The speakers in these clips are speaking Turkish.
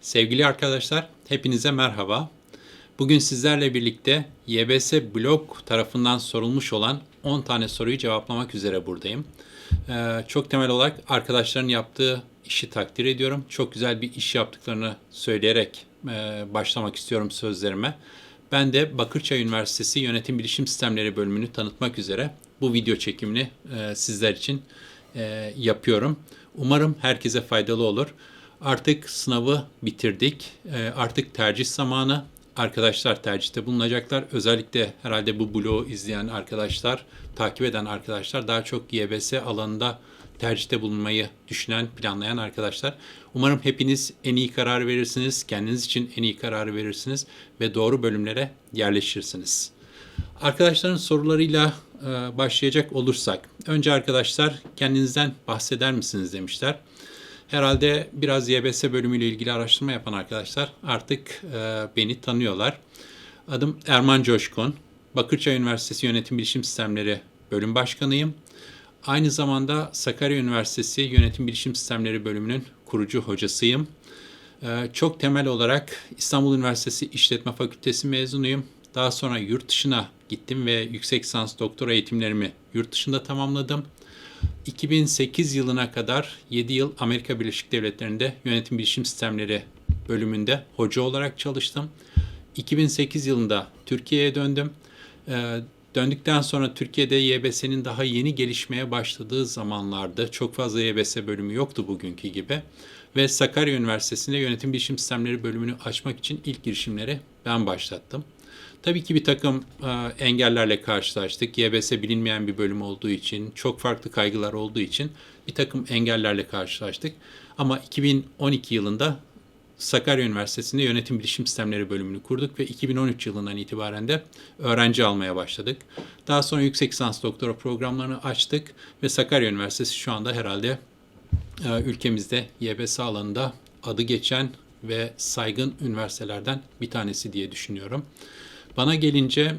Sevgili arkadaşlar, hepinize merhaba. Bugün sizlerle birlikte YBS Blog tarafından sorulmuş olan 10 tane soruyu cevaplamak üzere buradayım. Ee, çok temel olarak arkadaşların yaptığı işi takdir ediyorum. Çok güzel bir iş yaptıklarını söyleyerek e, başlamak istiyorum sözlerime. Ben de Bakırçay Üniversitesi Yönetim Bilişim Sistemleri bölümünü tanıtmak üzere bu video çekimini e, sizler için e, yapıyorum. Umarım herkese faydalı olur. Artık sınavı bitirdik. E, artık tercih zamanı. Arkadaşlar tercihte bulunacaklar. Özellikle herhalde bu blogu izleyen arkadaşlar, takip eden arkadaşlar daha çok YBS alanında tercihte bulunmayı düşünen, planlayan arkadaşlar. Umarım hepiniz en iyi karar verirsiniz, kendiniz için en iyi kararı verirsiniz ve doğru bölümlere yerleşirsiniz. Arkadaşların sorularıyla e, başlayacak olursak, önce arkadaşlar kendinizden bahseder misiniz demişler. Herhalde biraz YBS bölümüyle ilgili araştırma yapan arkadaşlar artık e, beni tanıyorlar. Adım Erman Coşkun. Bakırçay Üniversitesi Yönetim Bilişim Sistemleri Bölüm Başkanıyım. Aynı zamanda Sakarya Üniversitesi Yönetim Bilişim Sistemleri Bölümünün kurucu hocasıyım. E, çok temel olarak İstanbul Üniversitesi İşletme Fakültesi mezunuyum. Daha sonra yurt dışına gittim ve yüksek lisans doktora eğitimlerimi yurt dışında tamamladım. 2008 yılına kadar 7 yıl Amerika Birleşik Devletleri'nde yönetim bilişim sistemleri bölümünde hoca olarak çalıştım. 2008 yılında Türkiye'ye döndüm. Ee, döndükten sonra Türkiye'de YBS'nin daha yeni gelişmeye başladığı zamanlarda çok fazla YBS bölümü yoktu bugünkü gibi. Ve Sakarya Üniversitesi'nde yönetim bilişim sistemleri bölümünü açmak için ilk girişimleri ben başlattım. Tabii ki bir takım e, engellerle karşılaştık. YBS bilinmeyen bir bölüm olduğu için, çok farklı kaygılar olduğu için bir takım engellerle karşılaştık. Ama 2012 yılında Sakarya Üniversitesi'nde Yönetim Bilişim Sistemleri bölümünü kurduk ve 2013 yılından itibaren de öğrenci almaya başladık. Daha sonra yüksek lisans doktora programlarını açtık ve Sakarya Üniversitesi şu anda herhalde e, ülkemizde YBS alanında adı geçen ve saygın üniversitelerden bir tanesi diye düşünüyorum. Bana gelince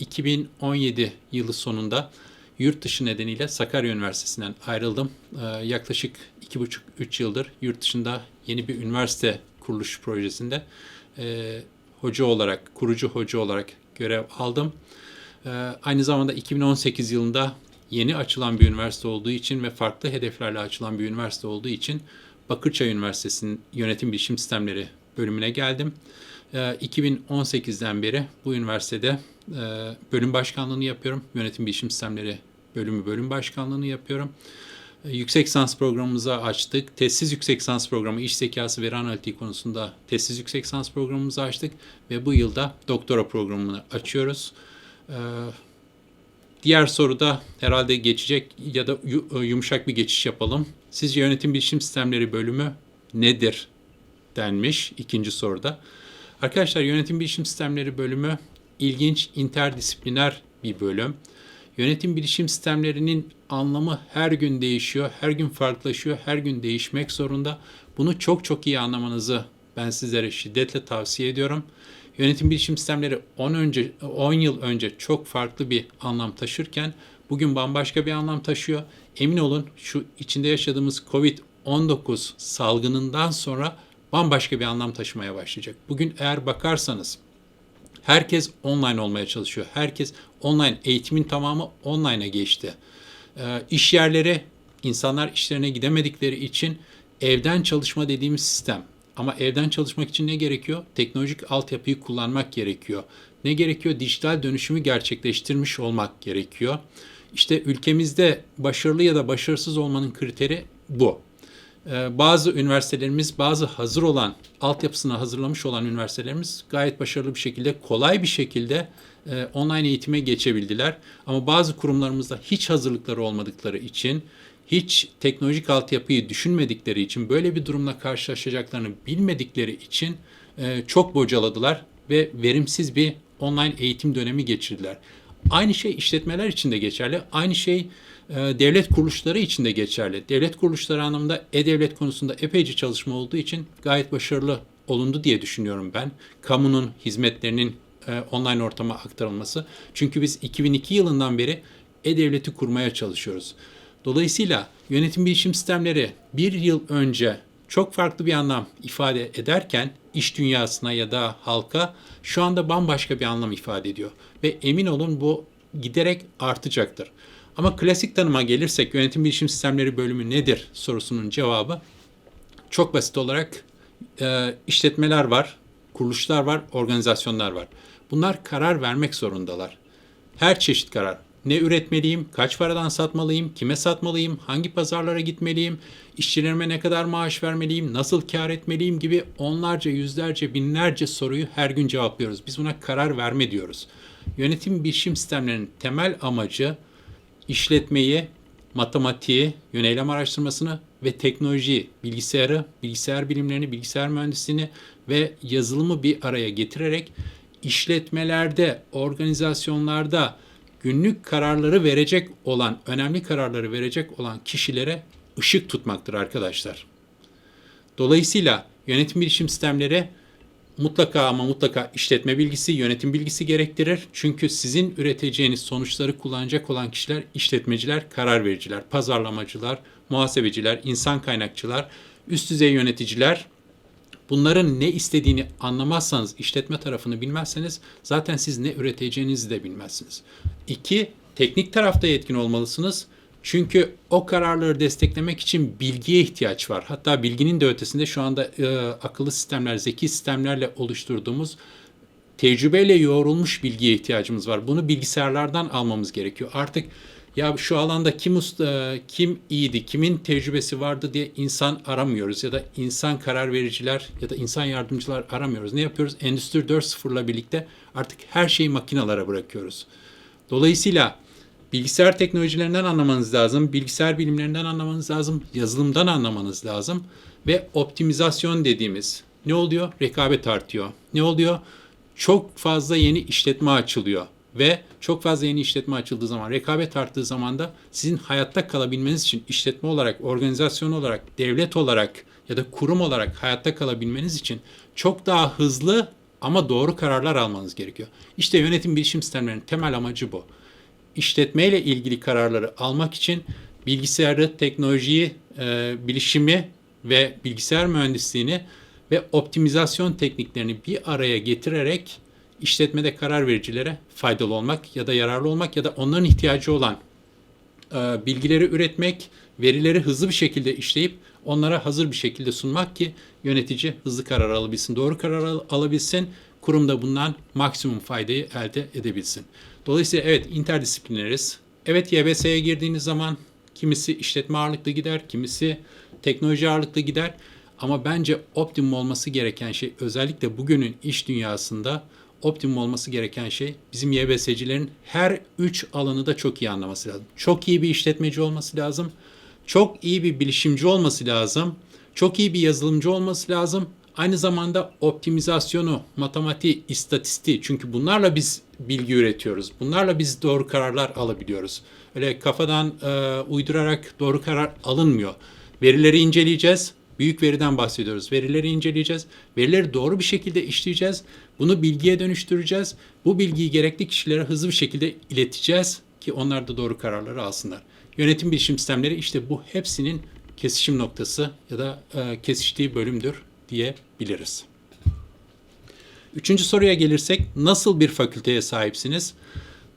2017 yılı sonunda yurt dışı nedeniyle Sakarya Üniversitesi'nden ayrıldım. Yaklaşık 2,5-3 yıldır yurt dışında yeni bir üniversite kuruluş projesinde hoca olarak, kurucu hoca olarak görev aldım. Aynı zamanda 2018 yılında yeni açılan bir üniversite olduğu için ve farklı hedeflerle açılan bir üniversite olduğu için Bakırçay Üniversitesi'nin Yönetim Bilişim Sistemleri bölümüne geldim. 2018'den beri bu üniversitede bölüm başkanlığını yapıyorum. Yönetim Bilişim Sistemleri bölümü bölüm başkanlığını yapıyorum. Yüksek lisans programımızı açtık. Testsiz yüksek lisans programı, iş zekası, veri analitiği konusunda testsiz yüksek lisans programımızı açtık. Ve bu yılda doktora programını açıyoruz. Diğer soruda herhalde geçecek ya da yumuşak bir geçiş yapalım. Sizce yönetim bilişim sistemleri bölümü nedir denmiş ikinci soruda. Arkadaşlar yönetim bilişim sistemleri bölümü ilginç interdisipliner bir bölüm. Yönetim bilişim sistemlerinin anlamı her gün değişiyor, her gün farklılaşıyor, her gün değişmek zorunda. Bunu çok çok iyi anlamanızı ben sizlere şiddetle tavsiye ediyorum. Yönetim bilişim sistemleri 10 önce 10 yıl önce çok farklı bir anlam taşırken bugün bambaşka bir anlam taşıyor. Emin olun şu içinde yaşadığımız Covid-19 salgınından sonra bambaşka bir anlam taşımaya başlayacak. Bugün eğer bakarsanız herkes online olmaya çalışıyor. Herkes online, eğitimin tamamı online'a geçti. Ee, iş yerleri, insanlar işlerine gidemedikleri için evden çalışma dediğimiz sistem. Ama evden çalışmak için ne gerekiyor? Teknolojik altyapıyı kullanmak gerekiyor. Ne gerekiyor? Dijital dönüşümü gerçekleştirmiş olmak gerekiyor. İşte ülkemizde başarılı ya da başarısız olmanın kriteri bu. Ee, bazı üniversitelerimiz, bazı hazır olan, altyapısını hazırlamış olan üniversitelerimiz gayet başarılı bir şekilde, kolay bir şekilde e, online eğitime geçebildiler. Ama bazı kurumlarımızda hiç hazırlıkları olmadıkları için, hiç teknolojik altyapıyı düşünmedikleri için, böyle bir durumla karşılaşacaklarını bilmedikleri için e, çok bocaladılar ve verimsiz bir online eğitim dönemi geçirdiler. Aynı şey işletmeler için de geçerli. Aynı şey e, devlet kuruluşları için de geçerli. Devlet kuruluşları anlamında e-devlet konusunda epeyce çalışma olduğu için gayet başarılı olundu diye düşünüyorum ben. Kamunun hizmetlerinin e, online ortama aktarılması. Çünkü biz 2002 yılından beri e-devleti kurmaya çalışıyoruz. Dolayısıyla yönetim bilişim sistemleri bir yıl önce çok farklı bir anlam ifade ederken iş dünyasına ya da halka şu anda bambaşka bir anlam ifade ediyor. Ve emin olun bu giderek artacaktır. Ama klasik tanıma gelirsek yönetim bilişim sistemleri bölümü nedir sorusunun cevabı çok basit olarak e, işletmeler var, kuruluşlar var, organizasyonlar var. Bunlar karar vermek zorundalar. Her çeşit karar. Ne üretmeliyim, kaç paradan satmalıyım, kime satmalıyım, hangi pazarlara gitmeliyim, işçilerime ne kadar maaş vermeliyim, nasıl kar etmeliyim gibi onlarca, yüzlerce, binlerce soruyu her gün cevaplıyoruz. Biz buna karar verme diyoruz. Yönetim bilişim sistemlerinin temel amacı işletmeyi, matematiği, yöneylem araştırmasını ve teknolojiyi, bilgisayarı, bilgisayar bilimlerini, bilgisayar mühendisliğini ve yazılımı bir araya getirerek işletmelerde, organizasyonlarda günlük kararları verecek olan, önemli kararları verecek olan kişilere ışık tutmaktır arkadaşlar. Dolayısıyla yönetim bilişim sistemleri mutlaka ama mutlaka işletme bilgisi, yönetim bilgisi gerektirir. Çünkü sizin üreteceğiniz sonuçları kullanacak olan kişiler işletmeciler, karar vericiler, pazarlamacılar, muhasebeciler, insan kaynakçılar, üst düzey yöneticiler. Bunların ne istediğini anlamazsanız, işletme tarafını bilmezseniz zaten siz ne üreteceğinizi de bilmezsiniz. İki, teknik tarafta yetkin olmalısınız. Çünkü o kararları desteklemek için bilgiye ihtiyaç var. Hatta bilginin de ötesinde şu anda e, akıllı sistemler, zeki sistemlerle oluşturduğumuz tecrübeyle yoğrulmuş bilgiye ihtiyacımız var. Bunu bilgisayarlardan almamız gerekiyor. Artık ya şu alanda kim usta, kim iyiydi, kimin tecrübesi vardı diye insan aramıyoruz ya da insan karar vericiler ya da insan yardımcılar aramıyoruz. Ne yapıyoruz? Endüstri 4.0'la birlikte artık her şeyi makinalara bırakıyoruz. Dolayısıyla bilgisayar teknolojilerinden anlamanız lazım, bilgisayar bilimlerinden anlamanız lazım, yazılımdan anlamanız lazım ve optimizasyon dediğimiz ne oluyor? Rekabet artıyor. Ne oluyor? Çok fazla yeni işletme açılıyor ve çok fazla yeni işletme açıldığı zaman, rekabet arttığı zaman da sizin hayatta kalabilmeniz için işletme olarak, organizasyon olarak, devlet olarak ya da kurum olarak hayatta kalabilmeniz için çok daha hızlı ama doğru kararlar almanız gerekiyor. İşte yönetim bilişim sistemlerinin temel amacı bu işletmeyle ilgili kararları almak için bilgisayarı, teknolojiyi, e, bilişimi ve bilgisayar mühendisliğini ve optimizasyon tekniklerini bir araya getirerek işletmede karar vericilere faydalı olmak ya da yararlı olmak ya da onların ihtiyacı olan e, bilgileri üretmek, verileri hızlı bir şekilde işleyip onlara hazır bir şekilde sunmak ki yönetici hızlı karar alabilsin, doğru karar alabilsin, kurumda bundan maksimum faydayı elde edebilsin. Dolayısıyla evet interdisiplineriz. Evet YBS'ye girdiğiniz zaman kimisi işletme ağırlıklı gider, kimisi teknoloji ağırlıklı gider. Ama bence optimum olması gereken şey özellikle bugünün iş dünyasında optimum olması gereken şey bizim YBS'cilerin her üç alanı da çok iyi anlaması lazım. Çok iyi bir işletmeci olması lazım. Çok iyi bir bilişimci olması lazım. Çok iyi bir yazılımcı olması lazım. Aynı zamanda optimizasyonu, matematiği, istatistiği çünkü bunlarla biz bilgi üretiyoruz. Bunlarla biz doğru kararlar alabiliyoruz. Öyle kafadan e, uydurarak doğru karar alınmıyor. Verileri inceleyeceğiz. Büyük veriden bahsediyoruz. Verileri inceleyeceğiz. Verileri doğru bir şekilde işleyeceğiz. Bunu bilgiye dönüştüreceğiz. Bu bilgiyi gerekli kişilere hızlı bir şekilde ileteceğiz ki onlar da doğru kararları alsınlar. Yönetim bilişim sistemleri işte bu hepsinin kesişim noktası ya da e, kesiştiği bölümdür diyebiliriz. Üçüncü soruya gelirsek nasıl bir fakülteye sahipsiniz?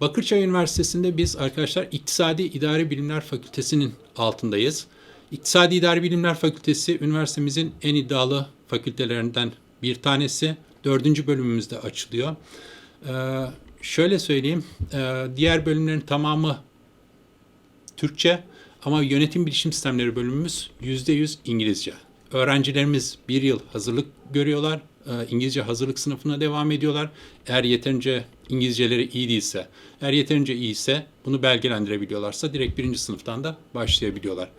Bakırçay Üniversitesi'nde biz arkadaşlar İktisadi İdari Bilimler Fakültesi'nin altındayız. İktisadi İdari Bilimler Fakültesi üniversitemizin en iddialı fakültelerinden bir tanesi. Dördüncü bölümümüzde açılıyor. Ee, şöyle söyleyeyim, e, diğer bölümlerin tamamı Türkçe ama yönetim bilişim sistemleri bölümümüz %100 İngilizce. Öğrencilerimiz bir yıl hazırlık görüyorlar. E, İngilizce hazırlık sınıfına devam ediyorlar. Eğer yeterince İngilizceleri iyi değilse, eğer yeterince iyiyse bunu belgelendirebiliyorlarsa direkt birinci sınıftan da başlayabiliyorlar.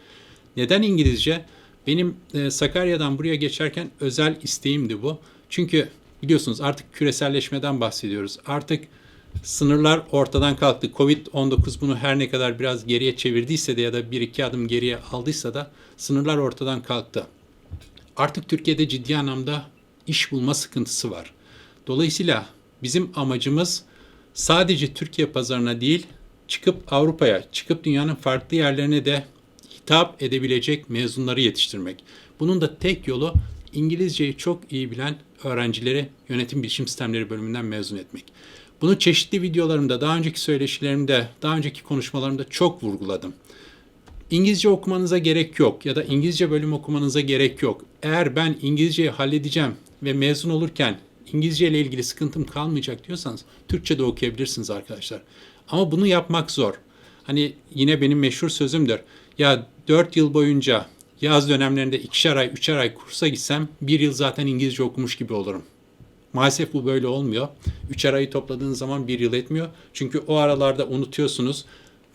Neden İngilizce? Benim e, Sakarya'dan buraya geçerken özel isteğimdi bu. Çünkü biliyorsunuz artık küreselleşmeden bahsediyoruz. Artık sınırlar ortadan kalktı. Covid-19 bunu her ne kadar biraz geriye çevirdiyse de ya da bir iki adım geriye aldıysa da sınırlar ortadan kalktı. Artık Türkiye'de ciddi anlamda iş bulma sıkıntısı var. Dolayısıyla bizim amacımız sadece Türkiye pazarına değil, çıkıp Avrupa'ya, çıkıp dünyanın farklı yerlerine de hitap edebilecek mezunları yetiştirmek. Bunun da tek yolu İngilizceyi çok iyi bilen öğrencileri yönetim bilişim sistemleri bölümünden mezun etmek. Bunu çeşitli videolarımda, daha önceki söyleşilerimde, daha önceki konuşmalarımda çok vurguladım. İngilizce okumanıza gerek yok ya da İngilizce bölüm okumanıza gerek yok. Eğer ben İngilizceyi halledeceğim ve mezun olurken İngilizce ile ilgili sıkıntım kalmayacak diyorsanız Türkçe de okuyabilirsiniz arkadaşlar. Ama bunu yapmak zor. Hani yine benim meşhur sözümdür. Ya 4 yıl boyunca yaz dönemlerinde ikişer ay, üçer ay kursa gitsem bir yıl zaten İngilizce okumuş gibi olurum. Maalesef bu böyle olmuyor. Üçer ayı topladığınız zaman bir yıl etmiyor. Çünkü o aralarda unutuyorsunuz.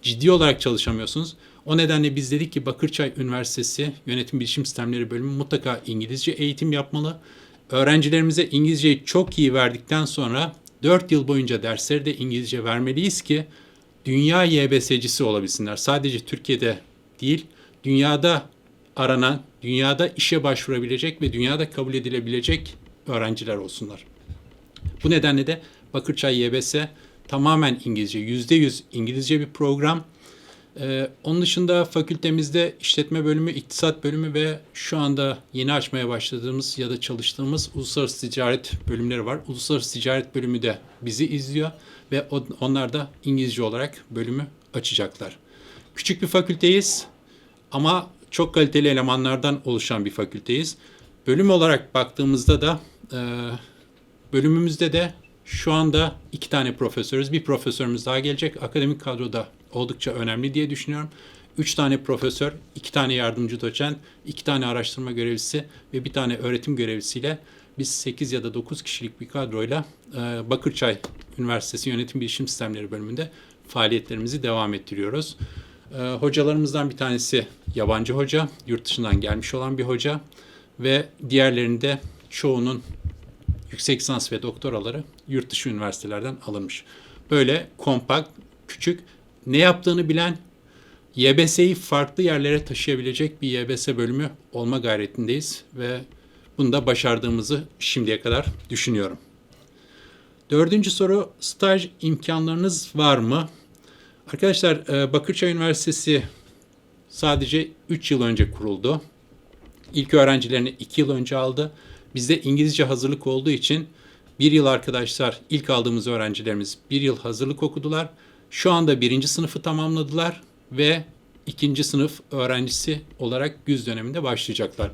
Ciddi olarak çalışamıyorsunuz. O nedenle biz dedik ki Bakırçay Üniversitesi Yönetim Bilişim Sistemleri bölümü mutlaka İngilizce eğitim yapmalı. Öğrencilerimize İngilizceyi çok iyi verdikten sonra 4 yıl boyunca dersleri de İngilizce vermeliyiz ki dünya YBS'cisi olabilsinler. Sadece Türkiye'de değil, dünyada aranan, dünyada işe başvurabilecek ve dünyada kabul edilebilecek öğrenciler olsunlar. Bu nedenle de Bakırçay YBS tamamen İngilizce, %100 İngilizce bir program. Ee, onun dışında fakültemizde işletme bölümü, iktisat bölümü ve şu anda yeni açmaya başladığımız ya da çalıştığımız uluslararası ticaret bölümleri var. Uluslararası ticaret bölümü de bizi izliyor ve onlar da İngilizce olarak bölümü açacaklar. Küçük bir fakülteyiz ama çok kaliteli elemanlardan oluşan bir fakülteyiz. Bölüm olarak baktığımızda da e, bölümümüzde de şu anda iki tane profesörüz. Bir profesörümüz daha gelecek. Akademik kadroda oldukça önemli diye düşünüyorum. Üç tane profesör, iki tane yardımcı doçent, iki tane araştırma görevlisi ve bir tane öğretim görevlisiyle biz 8 ya da 9 kişilik bir kadroyla e, Bakırçay Üniversitesi Yönetim Bilişim Sistemleri bölümünde faaliyetlerimizi devam ettiriyoruz. E, hocalarımızdan bir tanesi yabancı hoca, yurt dışından gelmiş olan bir hoca ve diğerlerinde çoğunun yüksek lisans ve doktoraları yurt dışı üniversitelerden alınmış. Böyle kompakt, küçük, ne yaptığını bilen, YBS'yi farklı yerlere taşıyabilecek bir YBS bölümü olma gayretindeyiz ve bunu da başardığımızı şimdiye kadar düşünüyorum. Dördüncü soru, staj imkanlarınız var mı? Arkadaşlar e, Bakırçay Üniversitesi sadece 3 yıl önce kuruldu. İlk öğrencilerini 2 yıl önce aldı. Bizde İngilizce hazırlık olduğu için bir yıl arkadaşlar ilk aldığımız öğrencilerimiz bir yıl hazırlık okudular. Şu anda birinci sınıfı tamamladılar ve ikinci sınıf öğrencisi olarak güz döneminde başlayacaklar.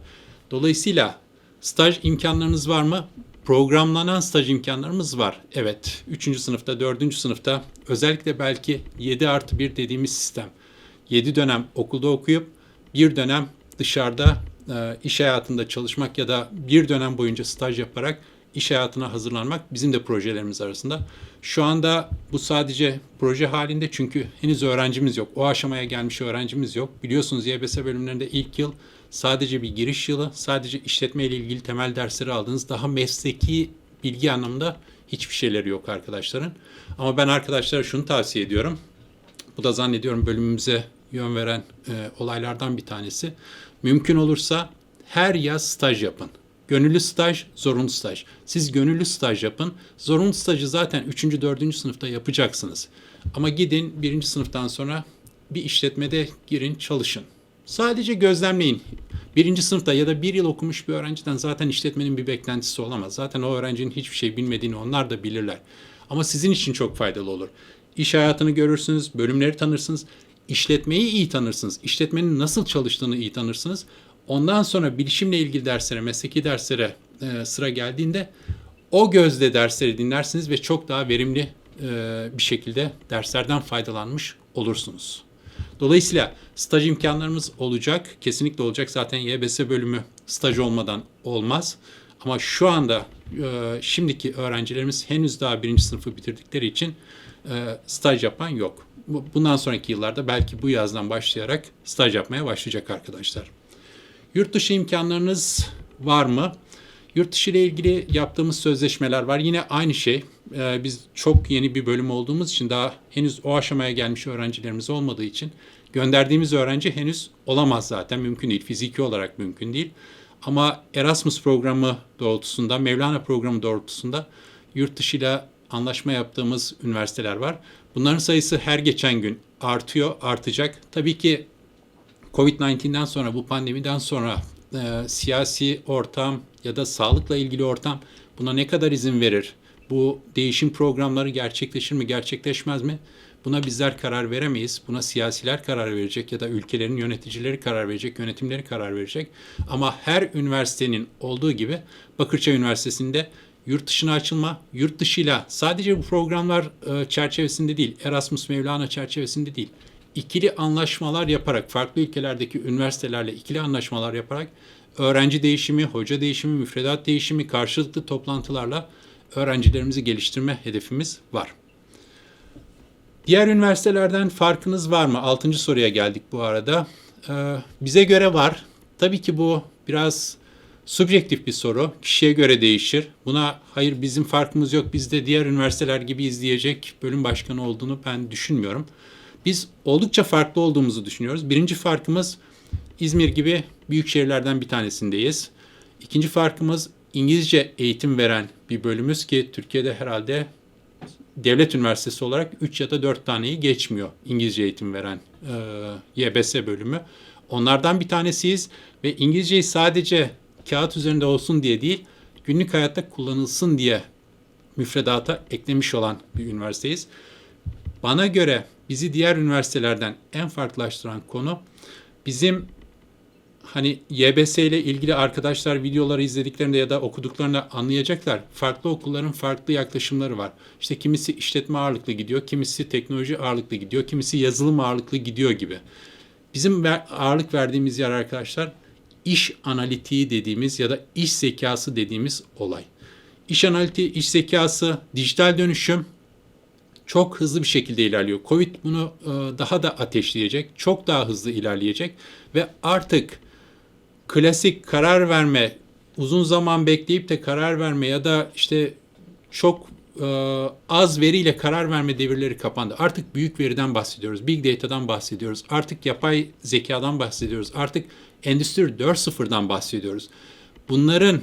Dolayısıyla staj imkanlarınız var mı? Programlanan staj imkanlarımız var. Evet. Üçüncü sınıfta, dördüncü sınıfta özellikle belki 7 artı 1 dediğimiz sistem. 7 dönem okulda okuyup bir dönem dışarıda e, iş hayatında çalışmak ya da bir dönem boyunca staj yaparak iş hayatına hazırlanmak bizim de projelerimiz arasında. Şu anda bu sadece proje halinde çünkü henüz öğrencimiz yok. O aşamaya gelmiş öğrencimiz yok. Biliyorsunuz YBS bölümlerinde ilk yıl sadece bir giriş yılı, sadece işletme ile ilgili temel dersleri aldınız. Daha mesleki bilgi anlamında hiçbir şeyleri yok arkadaşların. Ama ben arkadaşlara şunu tavsiye ediyorum. Bu da zannediyorum bölümümüze yön veren e, olaylardan bir tanesi. Mümkün olursa her yaz staj yapın. Gönüllü staj, zorunlu staj. Siz gönüllü staj yapın. Zorunlu stajı zaten 3. 4. sınıfta yapacaksınız. Ama gidin 1. sınıftan sonra bir işletmede girin çalışın. Sadece gözlemleyin. Birinci sınıfta ya da bir yıl okumuş bir öğrenciden zaten işletmenin bir beklentisi olamaz. Zaten o öğrencinin hiçbir şey bilmediğini onlar da bilirler. Ama sizin için çok faydalı olur. İş hayatını görürsünüz, bölümleri tanırsınız, işletmeyi iyi tanırsınız, işletmenin nasıl çalıştığını iyi tanırsınız. Ondan sonra bilişimle ilgili derslere, mesleki derslere e, sıra geldiğinde o gözle dersleri dinlersiniz ve çok daha verimli e, bir şekilde derslerden faydalanmış olursunuz. Dolayısıyla staj imkanlarımız olacak. Kesinlikle olacak. Zaten YBS bölümü staj olmadan olmaz. Ama şu anda e, şimdiki öğrencilerimiz henüz daha birinci sınıfı bitirdikleri için e, staj yapan yok. Bundan sonraki yıllarda belki bu yazdan başlayarak staj yapmaya başlayacak arkadaşlar. Yurt dışı imkanlarınız var mı? Yurt dışı ile ilgili yaptığımız sözleşmeler var. Yine aynı şey. Ee, biz çok yeni bir bölüm olduğumuz için daha henüz o aşamaya gelmiş öğrencilerimiz olmadığı için gönderdiğimiz öğrenci henüz olamaz zaten. Mümkün değil. Fiziki olarak mümkün değil. Ama Erasmus programı doğrultusunda, Mevlana programı doğrultusunda yurt dışıyla anlaşma yaptığımız üniversiteler var. Bunların sayısı her geçen gün artıyor, artacak. Tabii ki Covid-19'den sonra, bu pandemiden sonra e, siyasi ortam ya da sağlıkla ilgili ortam buna ne kadar izin verir? Bu değişim programları gerçekleşir mi, gerçekleşmez mi? Buna bizler karar veremeyiz. Buna siyasiler karar verecek ya da ülkelerin yöneticileri karar verecek, yönetimleri karar verecek. Ama her üniversitenin olduğu gibi Bakırçay Üniversitesi'nde yurt dışına açılma, yurt dışıyla sadece bu programlar e, çerçevesinde değil, Erasmus Mevlana çerçevesinde değil, ikili anlaşmalar yaparak, farklı ülkelerdeki üniversitelerle ikili anlaşmalar yaparak öğrenci değişimi, hoca değişimi, müfredat değişimi, karşılıklı toplantılarla öğrencilerimizi geliştirme hedefimiz var. Diğer üniversitelerden farkınız var mı? Altıncı soruya geldik bu arada. Ee, bize göre var. Tabii ki bu biraz subjektif bir soru. Kişiye göre değişir. Buna hayır bizim farkımız yok biz de diğer üniversiteler gibi izleyecek bölüm başkanı olduğunu ben düşünmüyorum. Biz oldukça farklı olduğumuzu düşünüyoruz. Birinci farkımız İzmir gibi büyük şehirlerden bir tanesindeyiz. İkinci farkımız İngilizce eğitim veren bir bölümümüz ki Türkiye'de herhalde devlet üniversitesi olarak 3 ya da 4 taneyi geçmiyor İngilizce eğitim veren e, YBS bölümü. Onlardan bir tanesiyiz ve İngilizceyi sadece kağıt üzerinde olsun diye değil, günlük hayatta kullanılsın diye müfredata eklemiş olan bir üniversiteyiz. Bana göre bizi diğer üniversitelerden en farklılaştıran konu bizim hani YBS ile ilgili arkadaşlar videoları izlediklerinde ya da okuduklarında anlayacaklar. Farklı okulların farklı yaklaşımları var. İşte kimisi işletme ağırlıklı gidiyor, kimisi teknoloji ağırlıklı gidiyor, kimisi yazılım ağırlıklı gidiyor gibi. Bizim ağırlık verdiğimiz yer arkadaşlar iş analitiği dediğimiz ya da iş zekası dediğimiz olay. İş analitiği, iş zekası, dijital dönüşüm çok hızlı bir şekilde ilerliyor. Covid bunu daha da ateşleyecek, çok daha hızlı ilerleyecek ve artık klasik karar verme, uzun zaman bekleyip de karar verme ya da işte çok e, az veriyle karar verme devirleri kapandı. Artık büyük veriden bahsediyoruz. Big Data'dan bahsediyoruz. Artık yapay zekadan bahsediyoruz. Artık Endüstri 4.0'dan bahsediyoruz. Bunların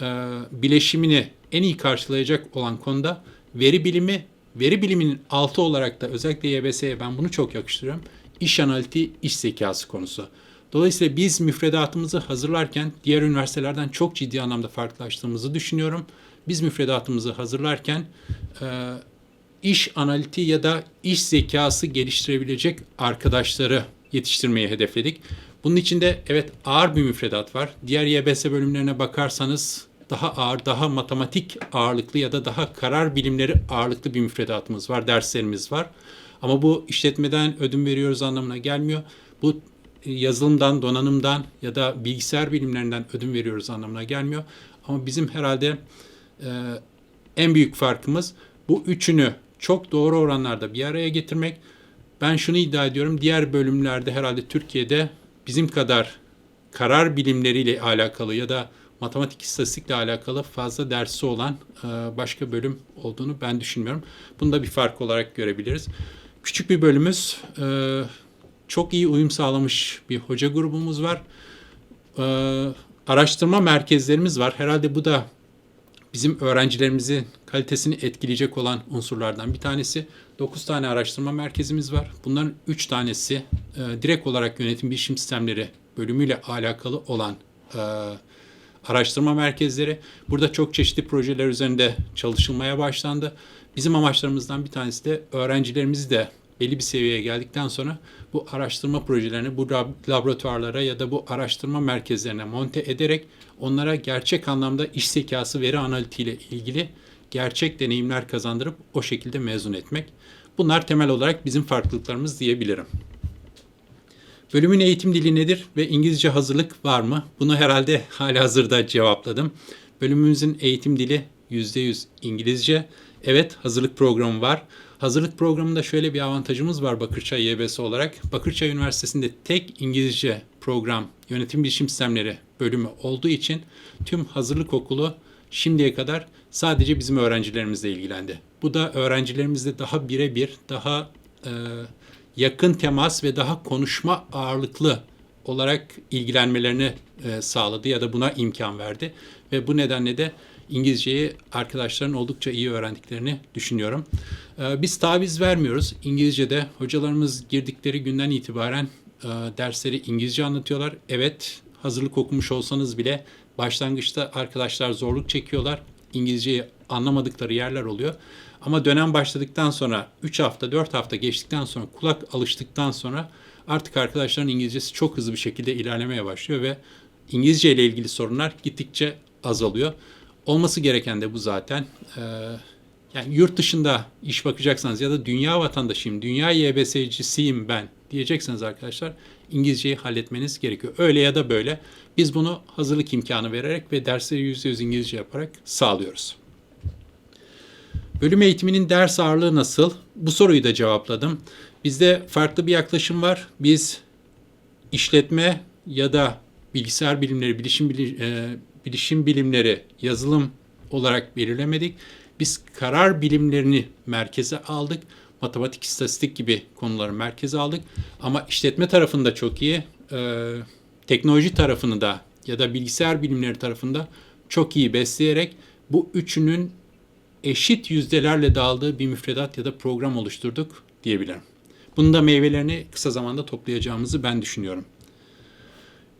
e, bileşimini en iyi karşılayacak olan konuda veri bilimi, veri biliminin altı olarak da özellikle YBS'ye ben bunu çok yakıştırıyorum. İş analitiği, iş zekası konusu. Dolayısıyla biz müfredatımızı hazırlarken diğer üniversitelerden çok ciddi anlamda farklılaştığımızı düşünüyorum. Biz müfredatımızı hazırlarken e, iş analitiği ya da iş zekası geliştirebilecek arkadaşları yetiştirmeyi hedefledik. Bunun içinde evet ağır bir müfredat var. Diğer YBS bölümlerine bakarsanız daha ağır, daha matematik ağırlıklı ya da daha karar bilimleri ağırlıklı bir müfredatımız var, derslerimiz var. Ama bu işletmeden ödün veriyoruz anlamına gelmiyor. Bu yazılımdan, donanımdan ya da bilgisayar bilimlerinden ödün veriyoruz anlamına gelmiyor. Ama bizim herhalde e, en büyük farkımız bu üçünü çok doğru oranlarda bir araya getirmek. Ben şunu iddia ediyorum, diğer bölümlerde herhalde Türkiye'de bizim kadar karar bilimleriyle alakalı ya da matematik istatistikle alakalı fazla dersi olan e, başka bölüm olduğunu ben düşünmüyorum. Bunu da bir fark olarak görebiliriz. Küçük bir bölümümüz, e, çok iyi uyum sağlamış bir hoca grubumuz var. Ee, araştırma merkezlerimiz var. Herhalde bu da bizim öğrencilerimizin kalitesini etkileyecek olan unsurlardan bir tanesi. 9 tane araştırma merkezimiz var. Bunların 3 tanesi e, direkt olarak yönetim bilişim sistemleri bölümüyle alakalı olan e, araştırma merkezleri. Burada çok çeşitli projeler üzerinde çalışılmaya başlandı. Bizim amaçlarımızdan bir tanesi de öğrencilerimizi de belli bir seviyeye geldikten sonra bu araştırma projelerini bu laboratuvarlara ya da bu araştırma merkezlerine monte ederek onlara gerçek anlamda iş zekası veri analitiğiyle ilgili gerçek deneyimler kazandırıp o şekilde mezun etmek. Bunlar temel olarak bizim farklılıklarımız diyebilirim. Bölümün eğitim dili nedir ve İngilizce hazırlık var mı? Bunu herhalde hala hazırda cevapladım. Bölümümüzün eğitim dili %100 İngilizce. Evet hazırlık programı var. Hazırlık programında şöyle bir avantajımız var Bakırçay YBS olarak. Bakırçay Üniversitesi'nde tek İngilizce program yönetim bilişim sistemleri bölümü olduğu için tüm hazırlık okulu şimdiye kadar sadece bizim öğrencilerimizle ilgilendi. Bu da öğrencilerimizle daha birebir, daha e, yakın temas ve daha konuşma ağırlıklı olarak ilgilenmelerini e, sağladı ya da buna imkan verdi. Ve bu nedenle de İngilizceyi arkadaşların oldukça iyi öğrendiklerini düşünüyorum. Ee, biz taviz vermiyoruz. İngilizce'de hocalarımız girdikleri günden itibaren e, dersleri İngilizce anlatıyorlar. Evet, hazırlık okumuş olsanız bile başlangıçta arkadaşlar zorluk çekiyorlar. İngilizceyi anlamadıkları yerler oluyor. Ama dönem başladıktan sonra 3 hafta 4 hafta geçtikten sonra kulak alıştıktan sonra artık arkadaşların İngilizcesi çok hızlı bir şekilde ilerlemeye başlıyor ve İngilizce ile ilgili sorunlar gittikçe azalıyor. Olması gereken de bu zaten. Ee, yani yurt dışında iş bakacaksanız ya da dünya vatandaşıyım, dünya YBS'cisiyim ben diyecekseniz arkadaşlar İngilizceyi halletmeniz gerekiyor. Öyle ya da böyle biz bunu hazırlık imkanı vererek ve dersleri %100 İngilizce yaparak sağlıyoruz. Bölüm eğitiminin ders ağırlığı nasıl? Bu soruyu da cevapladım. Bizde farklı bir yaklaşım var. Biz işletme ya da bilgisayar bilimleri, bilişim, e, bilişim bilimleri, yazılım olarak belirlemedik. Biz karar bilimlerini merkeze aldık. Matematik, istatistik gibi konuları merkeze aldık. Ama işletme tarafında çok iyi. E, teknoloji tarafını da ya da bilgisayar bilimleri tarafında çok iyi besleyerek bu üçünün eşit yüzdelerle dağıldığı bir müfredat ya da program oluşturduk diyebilirim. Bunun da meyvelerini kısa zamanda toplayacağımızı ben düşünüyorum.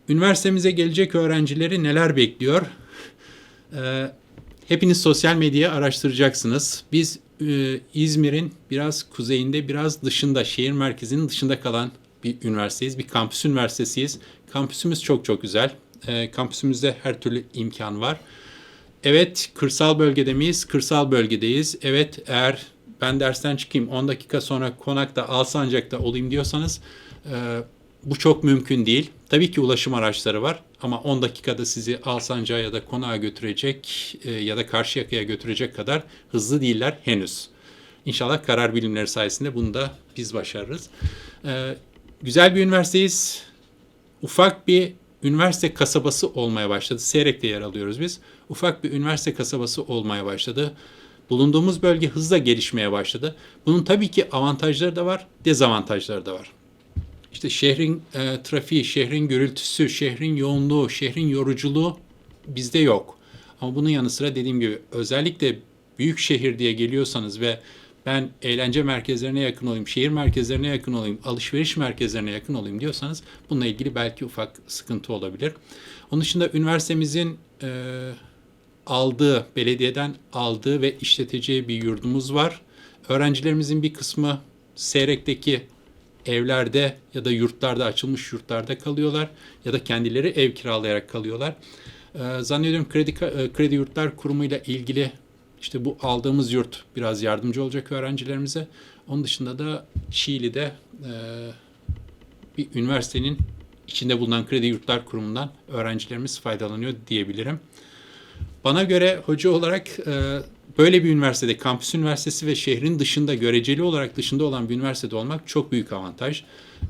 Üniversitemize gelecek öğrencileri neler bekliyor? Ee, hepiniz sosyal medyayı araştıracaksınız. Biz e, İzmir'in biraz kuzeyinde, biraz dışında, şehir merkezinin dışında kalan bir üniversiteyiz. Bir kampüs üniversitesiyiz. Kampüsümüz çok çok güzel. E, kampüsümüzde her türlü imkan var. Evet, kırsal bölgede miyiz? Kırsal bölgedeyiz. Evet, eğer ben dersten çıkayım 10 dakika sonra konakta Alsancak'ta olayım diyorsanız e, bu çok mümkün değil. Tabii ki ulaşım araçları var ama 10 dakikada sizi Alsancak'a ya da konağa götürecek e, ya da Karşıyaka'ya götürecek kadar hızlı değiller henüz. İnşallah karar bilimleri sayesinde bunu da biz başarırız. E, güzel bir üniversiteyiz. Ufak bir üniversite kasabası olmaya başladı. Seyrek'te yer alıyoruz biz. Ufak bir üniversite kasabası olmaya başladı. Bulunduğumuz bölge hızla gelişmeye başladı. Bunun tabii ki avantajları da var, dezavantajları da var. İşte şehrin e, trafiği, şehrin gürültüsü, şehrin yoğunluğu, şehrin yoruculuğu bizde yok. Ama bunun yanı sıra dediğim gibi özellikle büyük şehir diye geliyorsanız ve ben eğlence merkezlerine yakın olayım, şehir merkezlerine yakın olayım, alışveriş merkezlerine yakın olayım diyorsanız bununla ilgili belki ufak sıkıntı olabilir. Onun dışında üniversitemizin e, aldığı, belediyeden aldığı ve işleteceği bir yurdumuz var. Öğrencilerimizin bir kısmı Seyrek'teki evlerde ya da yurtlarda, açılmış yurtlarda kalıyorlar ya da kendileri ev kiralayarak kalıyorlar. Ee, zannediyorum Kredi, e, Kredi Yurtlar Kurumu ile ilgili işte bu aldığımız yurt biraz yardımcı olacak öğrencilerimize. Onun dışında da Şiili'de e, bir üniversitenin içinde bulunan Kredi Yurtlar Kurumu'ndan öğrencilerimiz faydalanıyor diyebilirim. Bana göre hoca olarak e, böyle bir üniversitede, kampüs üniversitesi ve şehrin dışında, göreceli olarak dışında olan bir üniversitede olmak çok büyük avantaj.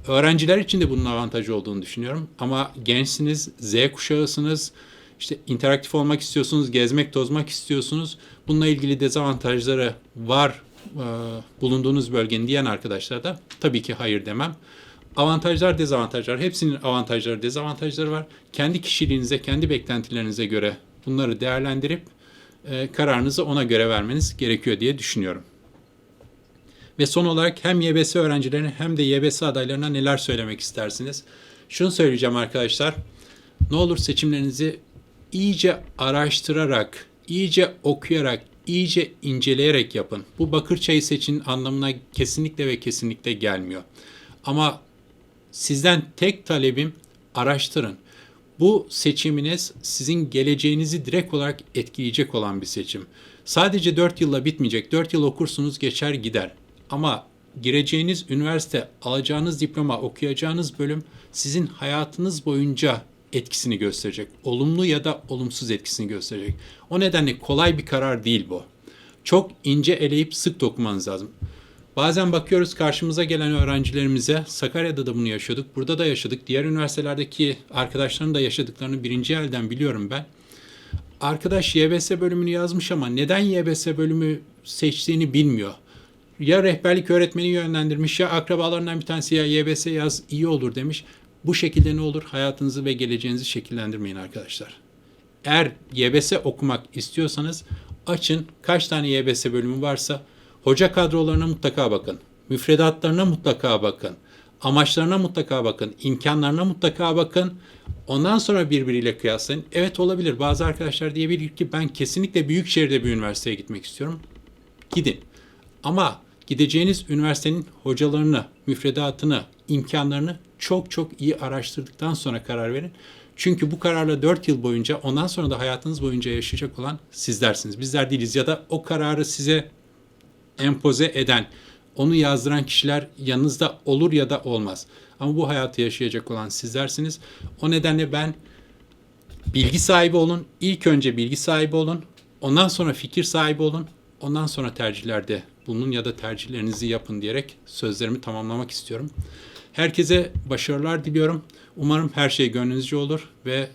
Öğrenciler için de bunun avantajı olduğunu düşünüyorum. Ama gençsiniz, Z kuşağısınız, işte interaktif olmak istiyorsunuz, gezmek, tozmak istiyorsunuz. Bununla ilgili dezavantajları var e, bulunduğunuz bölgenin diyen arkadaşlar da tabii ki hayır demem. Avantajlar, dezavantajlar. Hepsinin avantajları, dezavantajları var. Kendi kişiliğinize, kendi beklentilerinize göre bunları değerlendirip e, kararınızı ona göre vermeniz gerekiyor diye düşünüyorum. Ve son olarak hem YBS öğrencilerine hem de YBS adaylarına neler söylemek istersiniz? Şunu söyleyeceğim arkadaşlar. Ne olur seçimlerinizi iyice araştırarak, iyice okuyarak, iyice inceleyerek yapın. Bu bakır çayı seçin anlamına kesinlikle ve kesinlikle gelmiyor. Ama sizden tek talebim araştırın. Bu seçiminiz sizin geleceğinizi direkt olarak etkileyecek olan bir seçim. Sadece 4 yılla bitmeyecek. 4 yıl okursunuz geçer gider. Ama gireceğiniz üniversite, alacağınız diploma, okuyacağınız bölüm sizin hayatınız boyunca etkisini gösterecek. Olumlu ya da olumsuz etkisini gösterecek. O nedenle kolay bir karar değil bu. Çok ince eleyip sık dokumanız lazım. Bazen bakıyoruz karşımıza gelen öğrencilerimize, Sakarya'da da bunu yaşadık, burada da yaşadık. Diğer üniversitelerdeki arkadaşların da yaşadıklarını birinci elden biliyorum ben. Arkadaş YBS bölümünü yazmış ama neden YBS bölümü seçtiğini bilmiyor. Ya rehberlik öğretmeni yönlendirmiş ya akrabalarından bir tanesi ya YBS yaz iyi olur demiş. Bu şekilde ne olur? Hayatınızı ve geleceğinizi şekillendirmeyin arkadaşlar. Eğer YBS okumak istiyorsanız açın kaç tane YBS bölümü varsa Hoca kadrolarına mutlaka bakın. Müfredatlarına mutlaka bakın. Amaçlarına mutlaka bakın, imkanlarına mutlaka bakın. Ondan sonra birbiriyle kıyaslayın. Evet olabilir. Bazı arkadaşlar diyebilir ki ben kesinlikle büyük şehirde bir üniversiteye gitmek istiyorum. Gidin. Ama gideceğiniz üniversitenin hocalarını, müfredatını, imkanlarını çok çok iyi araştırdıktan sonra karar verin. Çünkü bu kararla 4 yıl boyunca ondan sonra da hayatınız boyunca yaşayacak olan sizlersiniz. Bizler değiliz ya da o kararı size empoze eden, onu yazdıran kişiler yanınızda olur ya da olmaz. Ama bu hayatı yaşayacak olan sizlersiniz. O nedenle ben bilgi sahibi olun. İlk önce bilgi sahibi olun. Ondan sonra fikir sahibi olun. Ondan sonra tercihlerde bulunun ya da tercihlerinizi yapın diyerek sözlerimi tamamlamak istiyorum. Herkese başarılar diliyorum. Umarım her şey gönlünüzce olur ve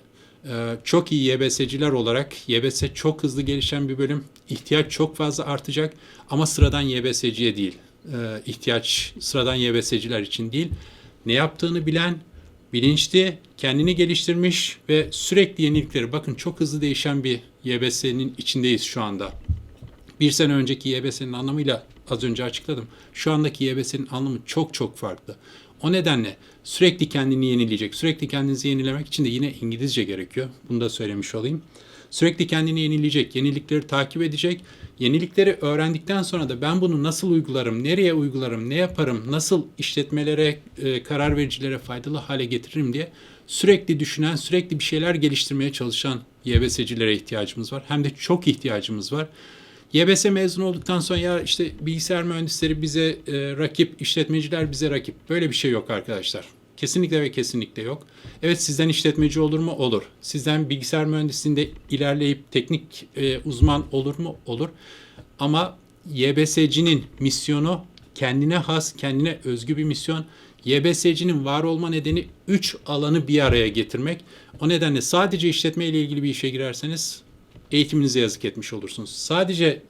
çok iyi YBS'ciler olarak YBS çok hızlı gelişen bir bölüm. İhtiyaç çok fazla artacak ama sıradan YBS'ciye değil. E, ihtiyaç sıradan YBS'ciler için değil. Ne yaptığını bilen, bilinçli, kendini geliştirmiş ve sürekli yenilikleri bakın çok hızlı değişen bir YBS'nin içindeyiz şu anda. Bir sene önceki YBS'nin anlamıyla az önce açıkladım. Şu andaki YBS'nin anlamı çok çok farklı. O nedenle sürekli kendini yenileyecek. Sürekli kendinizi yenilemek için de yine İngilizce gerekiyor. Bunu da söylemiş olayım. Sürekli kendini yenileyecek, yenilikleri takip edecek. Yenilikleri öğrendikten sonra da ben bunu nasıl uygularım, nereye uygularım, ne yaparım, nasıl işletmelere, e, karar vericilere faydalı hale getiririm diye sürekli düşünen, sürekli bir şeyler geliştirmeye çalışan YBS'cilere ihtiyacımız var. Hem de çok ihtiyacımız var. YBS mezun olduktan sonra ya işte bilgisayar mühendisleri bize e, rakip, işletmeciler bize rakip. Böyle bir şey yok arkadaşlar. Kesinlikle ve kesinlikle yok. Evet sizden işletmeci olur mu? Olur. Sizden bilgisayar mühendisliğinde ilerleyip teknik e, uzman olur mu? Olur. Ama YBS'cinin misyonu kendine has, kendine özgü bir misyon. YBS'cinin var olma nedeni 3 alanı bir araya getirmek. O nedenle sadece işletme ile ilgili bir işe girerseniz eğitiminize yazık etmiş olursunuz. Sadece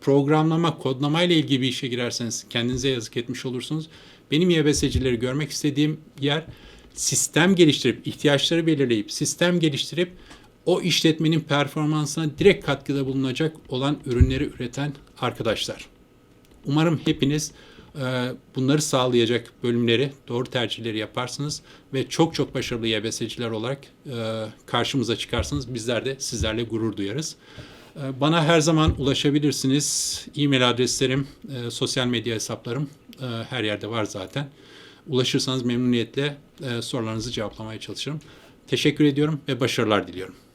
programlama, kodlama ile ilgili bir işe girerseniz kendinize yazık etmiş olursunuz. Benim YBS'cileri görmek istediğim yer sistem geliştirip, ihtiyaçları belirleyip, sistem geliştirip o işletmenin performansına direkt katkıda bulunacak olan ürünleri üreten arkadaşlar. Umarım hepiniz bunları sağlayacak bölümleri, doğru tercihleri yaparsınız ve çok çok başarılı YBS'ciler olarak e, karşımıza çıkarsınız. Bizler de sizlerle gurur duyarız. E, Bana her zaman ulaşabilirsiniz. E-mail adreslerim, e, sosyal medya hesaplarım e, her yerde var zaten. Ulaşırsanız memnuniyetle sorularınızı cevaplamaya çalışırım. Teşekkür ediyorum ve başarılar diliyorum.